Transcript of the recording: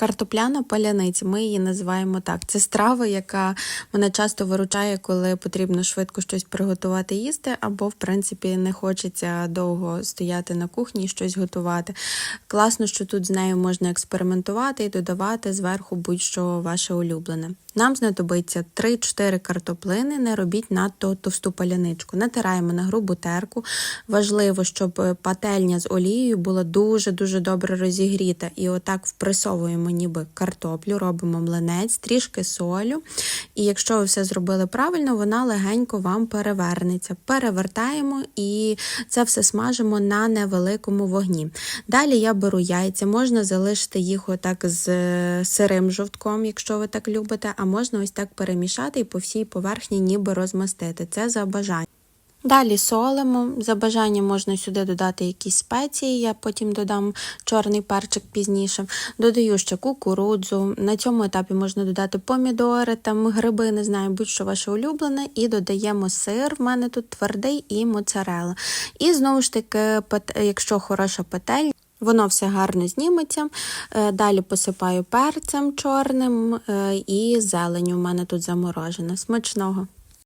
Картопляна паляниця, ми її називаємо так. Це страва, яка мене часто виручає, коли потрібно швидко щось приготувати їсти, або, в принципі, не хочеться довго стояти на кухні і щось готувати. Класно, що тут з нею можна експериментувати і додавати зверху будь-що ваше улюблене. Нам знадобиться 3-4 картоплини, не робіть надто товсту паляничку. Натираємо на грубу терку. Важливо, щоб пательня з олією була дуже-дуже добре розігріта. І отак впресовуємо ніби картоплю, робимо млинець, трішки солю. І якщо ви все зробили правильно, вона легенько вам перевернеться. Перевертаємо і це все смажимо на невеликому вогні. Далі я беру яйця, можна залишити їх отак з е, сирим жовтком, якщо ви так любите, а можна ось так перемішати і по всій поверхні ніби розмастити. Це за бажанням. Далі солимо. За бажанням можна сюди додати якісь спеції, я потім додам чорний перчик пізніше. Додаю ще кукурудзу. На цьому етапі можна додати помідори, там гриби, не знаю, будь-що ваше улюблене. І додаємо сир. В мене тут твердий і моцарела. І знову ж таки, якщо хороша петель, Воно все гарно зніметься. Е, Далі посипаю перцем чорним е, і зеленю. У мене тут заморожена. Смачного.